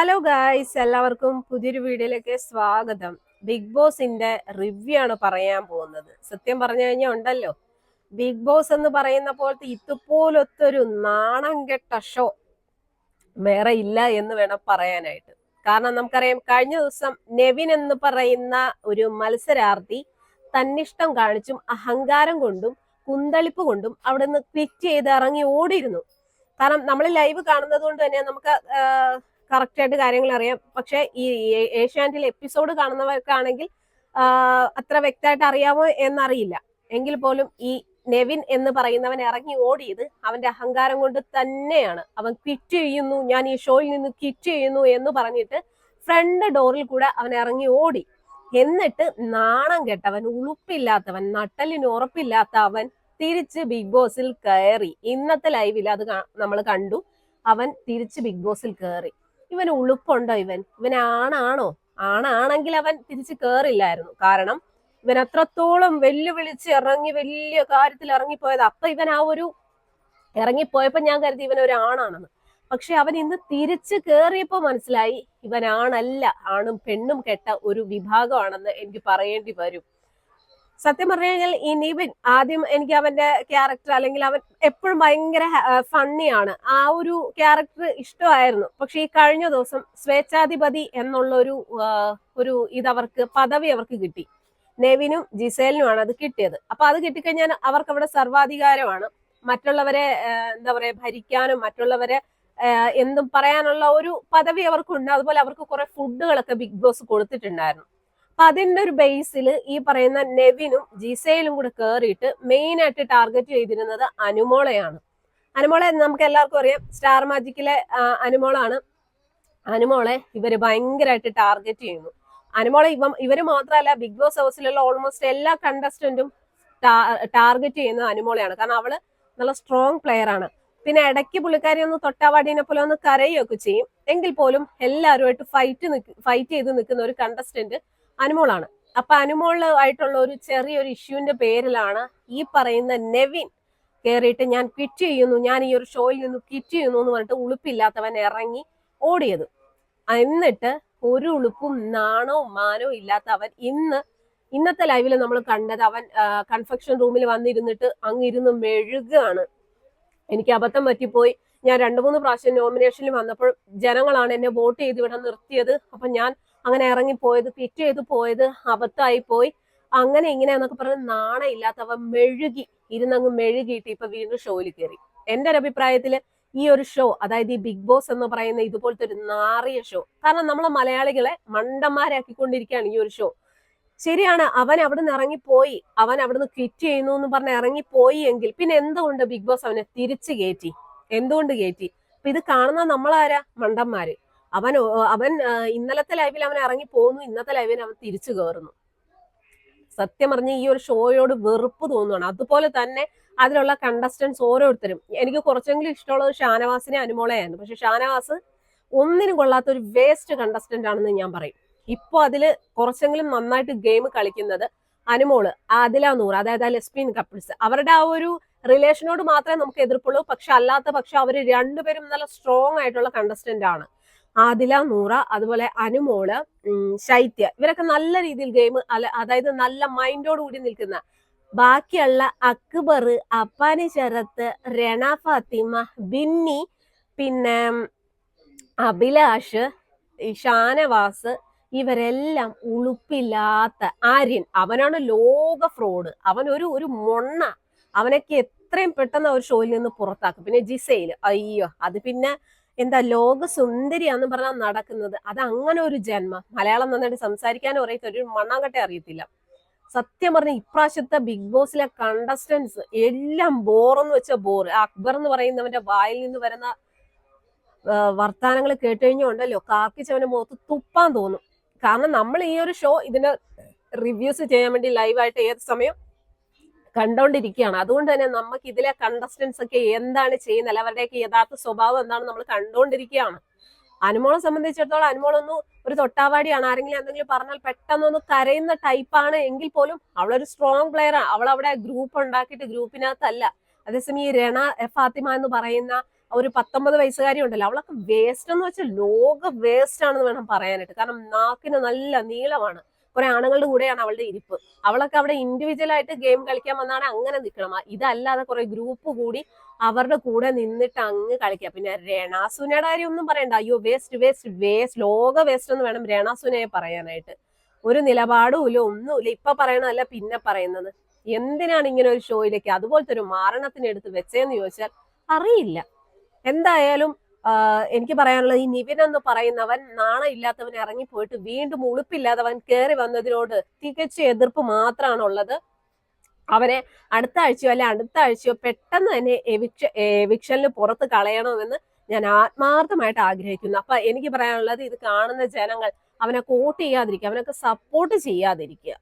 Hello guys എല്ലാവർക്കും പുതിയൊരു വീഡിയോയിലേക്ക് സ്വാഗതം. ബിഗ് ബോസിന്റെ റിവ്യൂ ആണ് പറയാൻ പോകുന്നത്. സത്യം പറഞ്ഞു കഴിഞ്ഞാൽ ഉണ്ടല്ലോ. ബിഗ് ബോസ് എന്ന് പറയുന്ന പോലത്തെ ഇതുപോലൊത്തൊരു നാണം കെട്ട ഷോ വേറെ ഇല്ല എന്ന് വേണം പറയാനായിട്ട്. കാരണം നമുക്കറിയാം കഴിഞ്ഞ ദിവസം നെവിൻ എന്ന് പറയുന്ന ഒരു മത്സരാർത്ഥി തന്നിഷ്ടം കാണിച്ചും അഹങ്കാരം കൊണ്ടും കുന്തളിപ്പ് കൊണ്ടും അവിടെ നിന്ന് ക്ലിക്ക് ചെയ്ത് ഇറങ്ങി ഓടിയിരുന്നു. കാരണം നമ്മൾ ലൈവ് കാണുന്നത് കൊണ്ട് തന്നെ നമുക്ക് കറക്റ്റ് ആയിട്ട് കാര്യങ്ങൾ അറിയാം. പക്ഷെ ഈ ഏഷ്യാനെറ്റിൽ എപ്പിസോഡ് കാണുന്നവർക്കാണെങ്കിൽ അത്ര വ്യക്തമായിട്ട് അറിയാമോ എന്നറിയില്ല. എങ്കിൽ പോലും ഈ നെവിൻ എന്ന് പറയുന്നവൻ ഇറങ്ങി ഓടിയത് അവന്റെ അഹങ്കാരം കൊണ്ട് തന്നെയാണ്. അവൻ ക്വിറ്റ് ചെയ്യുന്നു ഞാൻ ഈ ഷോയിൽ നിന്ന് ക്വിറ്റ് ചെയ്യുന്നു എന്ന് പറഞ്ഞിട്ട് ഫ്രണ്ട് ഡോറിൽ കൂടെ അവൻ ഇറങ്ങി ഓടി. എന്നിട്ട് നാണം കെട്ടവൻ ഉളുപ്പില്ലാത്തവൻ നട്ടലിന് ഉറപ്പില്ലാത്ത അവൻ തിരിച്ച് ബിഗ് ബോസിൽ കയറി. ഇന്നത്തെ ലൈവിൽ അത് നമ്മൾ കണ്ടു. അവൻ തിരിച്ച് ബിഗ് ബോസിൽ കയറി. ഇവന് ഉളുപ്പുണ്ടോ ഇവൻ? ഇവൻ ആണാണോ? ആണാണെങ്കിൽ അവൻ തിരിച്ചു കേറില്ലായിരുന്നു. കാരണം ഇവൻ അത്രത്തോളം വെല്ലുവിളിച്ച് ഇറങ്ങി വലിയ കാര്യത്തിൽ ഇറങ്ങിപ്പോയത്. അപ്പൊ ഇവൻ ആ ഒരു ഇറങ്ങിപ്പോയപ്പോ ഞാൻ കരുതി ഇവൻ ഒരു ആണാണെന്ന്. പക്ഷെ അവൻ ഇന്ന് തിരിച്ചു കേറിയപ്പോ മനസ്സിലായി ഇവൻ ആണല്ല ആണും പെണ്ണും കെട്ട ഒരു വിഭാഗമാണെന്ന് എനിക്ക് പറയേണ്ടി വരും. സത്യം പറഞ്ഞു കഴിഞ്ഞാൽ ഈ നിവിൻ ആദ്യം എനിക്ക് അവന്റെ ക്യാരക്ടർ അല്ലെങ്കിൽ അവൻ എപ്പോഴും ഭയങ്കര ഫണ്ണിയാണ് ആ ഒരു ക്യാരക്ടർ ഇഷ്ടമായിരുന്നു. പക്ഷെ ഈ കഴിഞ്ഞ ദിവസം സ്വേച്ഛാധിപതി എന്നുള്ള ഒരു ഒരു ഇതവർക്ക് പദവി അവർക്ക് കിട്ടി. നെവിനും ജിസേലിനുമാണ് അത് കിട്ടിയത്. അപ്പൊ അത് കിട്ടിക്കഴിഞ്ഞാൽ അവർക്ക് അവിടെ സർവാധികാരമാണ്. മറ്റുള്ളവരെ എന്താ പറയാ ഭരിക്കാനും മറ്റുള്ളവരെ എന്തും പറയാനുള്ള ഒരു പദവി അവർക്കുണ്ട്. അതുപോലെ അവർക്ക് കുറെ ഫുഡുകളൊക്കെ ബിഗ് ബോസ് കൊടുത്തിട്ടുണ്ടായിരുന്നു. അപ്പൊ അതിന്റെ ഒരു ബേസിൽ ഈ പറയുന്ന നെവിനും ജിസയിലും കൂടെ കയറിയിട്ട് മെയിൻ ആയിട്ട് ടാർഗറ്റ് ചെയ്തിരുന്നത് അനുമോളയാണ്. അനുമോളെ നമുക്ക് എല്ലാവർക്കും അറിയാം. സ്റ്റാർ മാജിക്കിലെ അനുമോള അനുമോളാണ്. അനുമോളെ ഇവർ ഭയങ്കരമായിട്ട് ടാർഗറ്റ് ചെയ്യുന്നു. അനുമോളെ ഇവ ഇവർ മാത്രമല്ല ബിഗ് ബോസ് ഹൗസിലുള്ള ഓൾമോസ്റ്റ് എല്ലാ കണ്ടസ്റ്റന്റും ടാർഗറ്റ് ചെയ്യുന്നത് അനുമോളയാണ്. കാരണം അവൾ നല്ല സ്ട്രോങ് പ്ലെയർ ആണ്. പിന്നെ ഇടയ്ക്ക് പുള്ളിക്കാരി ഒന്ന് തൊട്ടാവാടീനെ പോലെ ഒന്ന് കരയുകയൊക്കെ ചെയ്യും. എങ്കിൽ പോലും എല്ലാവരുമായിട്ട് ഫൈറ്റ് ഫൈറ്റ് ചെയ്ത് നിൽക്കുന്ന ഒരു കണ്ടസ്റ്റന്റ് അനുമോളാണ്. അപ്പൊ ആയിട്ടുള്ള ഒരു ചെറിയൊരു ഇഷ്യൂവിന്റെ പേരിലാണ് ഈ പറയുന്ന നെവിൻ കയറിയിട്ട് ഞാൻ ക്വിറ്റ് ചെയ്യുന്നു ഞാൻ ഈ ഒരു ഷോയിൽ നിന്ന് ക്വിറ്റ് ചെയ്യുന്നു എന്ന് പറഞ്ഞിട്ട് ഉളുപ്പില്ലാത്തവൻ ഇറങ്ങി ഓടിയത്. എന്നിട്ട് ഒരു ഉളുപ്പും നാണവും മാനവും ഇല്ലാത്ത അവൻ ഇന്ന് ഇന്നത്തെ ലൈവിൽ നമ്മൾ കണ്ടത് അവൻ കൺഫെക്ഷൻ റൂമിൽ വന്നിരുന്നിട്ട് അങ്ങിരുന്ന് മെഴുകാണ്. എനിക്ക് അബദ്ധം പറ്റിപ്പോയി. ഞാൻ രണ്ടു മൂന്ന് പ്രാവശ്യം നോമിനേഷനിൽ വന്നപ്പോൾ ജനങ്ങളാണ് എന്നെ വോട്ട് ചെയ്ത് ഇവിടെ നിർത്തിയത്. അപ്പൊ ഞാൻ അങ്ങനെ ഇറങ്ങിപ്പോയത് പിറ്റ് ചെയ്ത് പോയത് അബദ്ധമായി പോയി അങ്ങനെ ഇങ്ങനെ എന്നൊക്കെ പറഞ്ഞ് നാണയില്ലാത്തവ മെഴുകി ഇരുന്നങ്ങ് മെഴുകിയിട്ട് ഇപ്പൊ വീണ്ടും ഷോയിൽ കയറി എന്റെ ഒരു അഭിപ്രായത്തിൽ ഈ ഒരു ഷോ അതായത് ഈ ബിഗ് ബോസ് എന്ന് പറയുന്ന ഇതുപോലത്തെ ഒരു നാറിയ ഷോ കാരണം നമ്മളെ മലയാളികളെ മണ്ടന്മാരാക്കിക്കൊണ്ടിരിക്കുകയാണ് ഈ ഒരു ഷോ. ശരിയാണ് അവൻ അവിടെ നിന്ന് ഇറങ്ങിപ്പോയി അവൻ അവിടുന്ന് ക്വിറ്റ് ചെയ്യുന്നു എന്ന് പറഞ്ഞ് ഇറങ്ങിപ്പോയി എങ്കിൽ പിന്നെ എന്തുകൊണ്ട് ബിഗ് ബോസ് അവനെ തിരിച്ചു കയറ്റി എന്തുകൊണ്ട് കയറ്റി അപ്പൊ ഇത് കാണുന്ന നമ്മളാരാ? മണ്ടന്മാര്. അവൻ അവൻ ഇന്നലത്തെ ലൈവിൽ അവൻ ഇറങ്ങി പോകുന്നു ഇന്നത്തെ ലൈവിൽ അവൻ തിരിച്ചു കയറുന്നു സത്യം പറഞ്ഞ ഈ ഒരു ഷോയോട് വെറുപ്പ് തോന്നുകയാണ് അതുപോലെ തന്നെ അതിലുള്ള കണ്ടസ്റ്റൻസ് ഓരോരുത്തരും. എനിക്ക് കുറച്ചെങ്കിലും ഇഷ്ടമുള്ളത് ഷാനവാസിനെ അനുമോളയായിരുന്നു പക്ഷെ ഷാനവാസ് ഒന്നിനും കൊള്ളാത്ത ഒരു വേസ്റ്റ് കണ്ടസ്റ്റന്റ് ആണെന്ന് ഞാൻ പറയും. ഇപ്പൊ അതിൽ കുറച്ചെങ്കിലും നന്നായിട്ട് ഗെയിം കളിക്കുന്നത് അനുമോൾ ആദില നൂർ അതായത് ആ ലെസ്ബിയൻ കപ്പിൾസ്. അവരുടെ ആ ഒരു റിലേഷനോട് മാത്രമേ നമുക്ക് എതിർപ്പുള്ളൂ. പക്ഷെ അല്ലാത്ത പക്ഷെ അവർ രണ്ടുപേരും നല്ല സ്ട്രോങ് ആയിട്ടുള്ള കണ്ടസ്റ്റന്റ് ആണ്. ആദില നൂറ അതുപോലെ അനുമോൾ ശൈത്യ ഇവരൊക്കെ നല്ല രീതിയിൽ ഗെയിം അല്ല അതായത് നല്ല മൈൻഡോട് കൂടി നിൽക്കുന്ന. ബാക്കിയുള്ള അക്ബർ അപ്പാനി ശരത്ത് രണ ഫാത്തിമ ബിന്നി പിന്നെ അഭിലാഷ് ഷാനവാസ് ഇവരെല്ലാം ഉളുപ്പില്ലാത്ത ആര്യൻ. അവനാണ് ലോക ഫ്രോഡ് അവൻ ഒരു ഒരു മൊണ്ണ. അവനൊക്കെ എത്രയും പെട്ടെന്ന് ഒരു ഷോയിൽ നിന്ന് പുറത്താക്കും. പിന്നെ ജിസയിൽ അയ്യോ അത് പിന്നെ എന്താ ലോക സുന്ദരിയാന്ന് പറഞ്ഞാൽ നടക്കുന്നത്. അത് അങ്ങനെ ഒരു ജന്മ. മലയാളം നന്നായിട്ട് സംസാരിക്കാനും അറിയത്ത ഒരു മണ്ണാങ്കട്ടെ അറിയത്തില്ല. സത്യം പറഞ്ഞ ഇപ്രാവശ്യത്തെ ബിഗ് ബോസിലെ കണ്ടസ്റ്റൻസ് എല്ലാം ബോറെന്ന് വെച്ച ബോർ അക്ബർ എന്ന് പറയുന്നവന്റെ വായിൽ നിന്ന് വരുന്ന വർത്തമാനങ്ങൾ കേട്ട് കഴിഞ്ഞുണ്ടല്ലോ കാർക്കിച്ചവന്റെ മുഖത്ത് തുപ്പാൻ തോന്നും. കാരണം നമ്മൾ ഈ ഒരു ഷോ ഇതിന് റിവ്യൂസ് ചെയ്യാൻ വേണ്ടി ലൈവായിട്ട് ഏത് സമയം കണ്ടോണ്ടിരിക്കുകയാണ്. അതുകൊണ്ട് തന്നെ നമുക്ക് ഇതിലെ കണ്ടസ്റ്റൻസ് ഒക്കെ എന്താണ് ചെയ്യുന്നത്? അല്ല അവരുടെയൊക്കെ യഥാർത്ഥ സ്വഭാവം എന്താണ് നമ്മൾ കണ്ടുകൊണ്ടിരിക്കുകയാണ് അനുമോളെ സംബന്ധിച്ചിടത്തോളം അനുമോളൊന്നും ഒരു തൊട്ടാവാടിയാണ്. ആരെങ്കിലും എന്തെങ്കിലും പറഞ്ഞാൽ പെട്ടെന്നൊന്ന് കരയുന്ന ടൈപ്പാണ് എങ്കിൽ പോലും അവളൊരു സ്ട്രോങ് പ്ലെയർ ആണ് അവൾ അവിടെ ഗ്രൂപ്പ് ഉണ്ടാക്കിയിട്ട് ഗ്രൂപ്പിനകത്തല്ല അതേസമയം ഈ രണ ഫാത്തിമ എന്ന് പറയുന്ന ഒരു പത്തൊമ്പത് വയസ്സുകാരി ഉണ്ടല്ലോ. അവളൊക്കെ വേസ്റ്റ് എന്ന് വെച്ചാൽ ലോക വേസ്റ്റ് ആണെന്ന് വേണം പറയാനായിട്ട്. കാരണം നാക്കിന് നല്ല നീളമാണ്. കുറെ ആണുങ്ങളുടെ കൂടെയാണ് അവളുടെ ഇരിപ്പ്. അവളൊക്കെ അവിടെ ഇൻഡിവിജ്വൽ ആയിട്ട് ഗെയിം കളിക്കാൻ വന്നാണ് അങ്ങനെ നിൽക്കണം. ഇതല്ലാതെ കുറെ ഗ്രൂപ്പ് കൂടി അവരുടെ കൂടെ നിന്നിട്ട് അങ്ങ് കളിക്കുക. പിന്നെ രണാസുനയുടെ കാര്യം ഒന്നും പറയണ്ട. അയ്യോ വേസ്റ്റ് വേസ്റ്റ് വേസ്റ്റ് ലോക വേസ്റ്റ് എന്ന് വേണം രണാസുനയെ പറയാനായിട്ട്. ഒരു നിലപാടും ഇല്ല ഒന്നും ഒന്നുമില്ല. ഇപ്പൊ പറയണതല്ല പിന്നെ പറയുന്നത്. എന്തിനാണ് ഇങ്ങനെ ഒരു ഷോയിലേക്ക് അതുപോലത്തെ ഒരു മാരണത്തിന് എടുത്ത് വെച്ചതെന്ന് ചോദിച്ചാൽ അറിയില്ല. എന്തായാലും എനിക്ക് പറയാനുള്ളത് ഈ നിവിൻ എന്ന് പറയുന്നവൻ നാണമില്ലാത്തവൻ ഇറങ്ങിപ്പോയിട്ട് വീണ്ടും ഉളുപ്പില്ലാത്തവൻ കയറി വന്നതിനോട് തികച്ച എതിർപ്പ് മാത്രമാണ് ഉള്ളത് അവനെ അടുത്ത ആഴ്ചയോ അല്ലെ അടുത്ത ആഴ്ചയോ പെട്ടെന്ന് തന്നെ എവിക്ഷ എവിക്ഷനിൽ പുറത്ത് കളയണമെന്ന് ഞാൻ ആത്മാർത്ഥമായിട്ട് ആഗ്രഹിക്കുന്നു. അപ്പൊ എനിക്ക് പറയാനുള്ളത് ഇത് കാണുന്ന ജനങ്ങൾ അവനെ കോട്ട് ചെയ്യാതിരിക്കുക അവനൊക്കെ സപ്പോർട്ട് ചെയ്യാതിരിക്കുക.